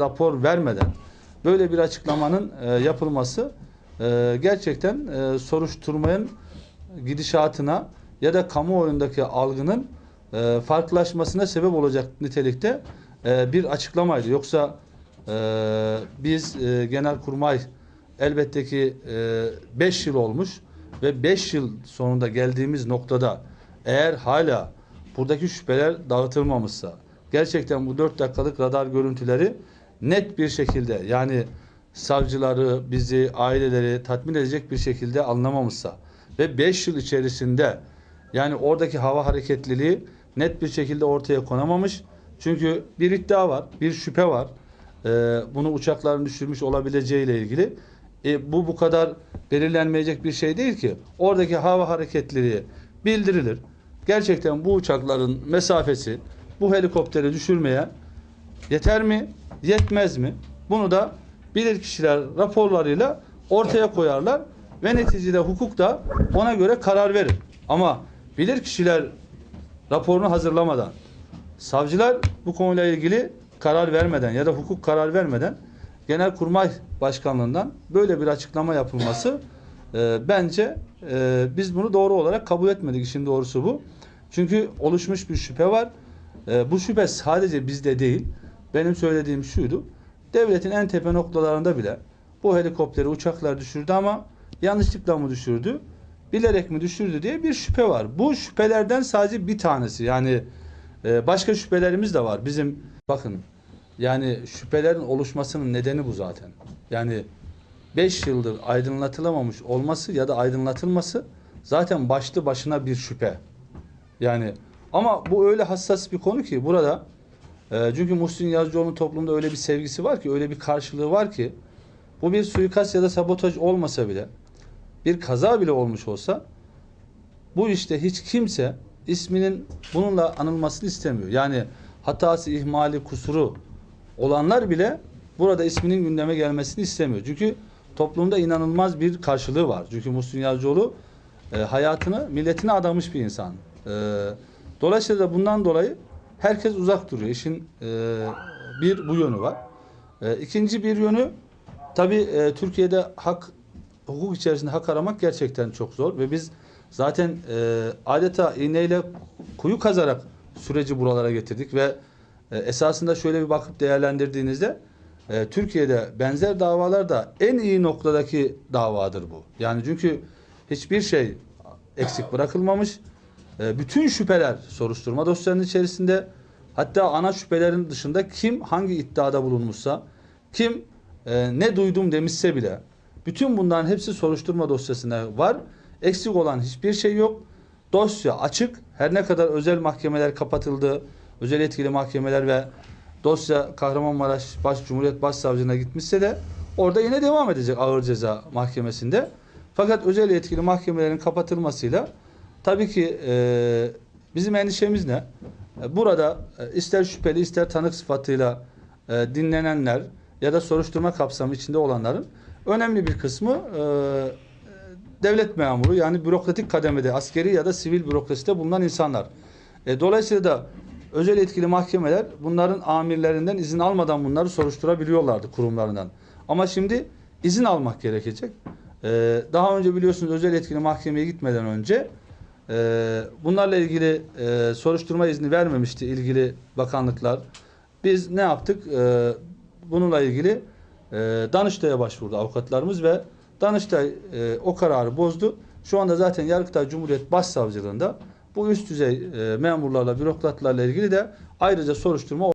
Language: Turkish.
rapor vermeden böyle bir açıklamanın e, yapılması e, gerçekten e, soruşturmanın gidişatına ya da kamuoyundaki algının e, farklılaşmasına sebep olacak nitelikte e, bir açıklamaydı. Yoksa e, biz e, Genelkurmay elbette ki 5 yıl olmuş ve 5 yıl sonunda geldiğimiz noktada eğer hala buradaki şüpheler dağıtılmamışsa gerçekten bu 4 dakikalık radar görüntüleri net bir şekilde yani savcıları, bizi, aileleri tatmin edecek bir şekilde anlamamışsa ve 5 yıl içerisinde yani oradaki hava hareketliliği net bir şekilde ortaya konamamış. Çünkü bir iddia var, bir şüphe var. Ee, bunu uçakların düşürmüş olabileceğiyle ilgili. E, bu bu kadar belirlenmeyecek bir şey değil ki. Oradaki hava hareketliliği bildirilir. Gerçekten bu uçakların mesafesi bu helikopteri düşürmeye yeter mi, yetmez mi? Bunu da bilir kişiler raporlarıyla ortaya koyarlar ve neticede hukuk da ona göre karar verir. Ama bilir kişiler raporunu hazırlamadan, savcılar bu konuyla ilgili karar vermeden ya da hukuk karar vermeden Genelkurmay Başkanlığından böyle bir açıklama yapılması e, bence e, biz bunu doğru olarak kabul etmedik. İşin doğrusu bu. Çünkü oluşmuş bir şüphe var. E, bu şüphe sadece bizde değil. Benim söylediğim şuydu. Devletin en tepe noktalarında bile bu helikopteri uçaklar düşürdü ama yanlışlıkla mı düşürdü? Bilerek mi düşürdü diye bir şüphe var. Bu şüphelerden sadece bir tanesi. Yani e, başka şüphelerimiz de var. Bizim bakın yani şüphelerin oluşmasının nedeni bu zaten. Yani 5 yıldır aydınlatılamamış olması ya da aydınlatılması zaten başlı başına bir şüphe. Yani ama bu öyle hassas bir konu ki burada e, çünkü Muhsin Yazıcıoğlu'nun toplumda öyle bir sevgisi var ki öyle bir karşılığı var ki bu bir suikast ya da sabotaj olmasa bile bir kaza bile olmuş olsa bu işte hiç kimse isminin bununla anılmasını istemiyor. Yani hatası, ihmali, kusuru olanlar bile burada isminin gündeme gelmesini istemiyor. Çünkü toplumda inanılmaz bir karşılığı var. Çünkü Muhsin Yazıcıoğlu e, hayatını milletine adamış bir insan. E, dolayısıyla da bundan dolayı herkes uzak duruyor. İşin e, bir bu yönü var. E, ikinci bir yönü tabii e, Türkiye'de hak hukuk içerisinde hak aramak gerçekten çok zor ve biz zaten e, adeta iğneyle kuyu kazarak süreci buralara getirdik ve e, esasında şöyle bir bakıp değerlendirdiğinizde e, Türkiye'de benzer davalarda en iyi noktadaki davadır bu. Yani çünkü hiçbir şey eksik bırakılmamış. E, bütün şüpheler soruşturma dosyanın içerisinde. Hatta ana şüphelerin dışında kim hangi iddiada bulunmuşsa, kim e, ne duydum demişse bile bütün bunların hepsi soruşturma dosyasında var. Eksik olan hiçbir şey yok. Dosya açık. Her ne kadar özel mahkemeler kapatıldı, özel etkili mahkemeler ve dosya Kahramanmaraş Baş Cumhuriyet Başsavcılığına gitmişse de orada yine devam edecek ağır ceza mahkemesinde. Fakat özel yetkili mahkemelerin kapatılmasıyla tabii ki e, bizim endişemiz ne? E, Burada e, ister şüpheli ister tanık sıfatıyla e, dinlenenler ya da soruşturma kapsamı içinde olanların önemli bir kısmı e, devlet memuru yani bürokratik kademede askeri ya da sivil bürokraside bulunan insanlar. E, dolayısıyla da özel etkili mahkemeler bunların amirlerinden izin almadan bunları soruşturabiliyorlardı kurumlarından. Ama şimdi izin almak gerekecek. E, daha önce biliyorsunuz özel etkili mahkemeye gitmeden önce e, bunlarla ilgili e, soruşturma izni vermemişti ilgili bakanlıklar. Biz ne yaptık? E, bununla ilgili e, Danıştay'a başvurdu avukatlarımız ve Danıştay e, o kararı bozdu. Şu anda zaten Yargıtay Cumhuriyet Başsavcılığında bu üst düzey e, memurlarla, bürokratlarla ilgili de ayrıca soruşturma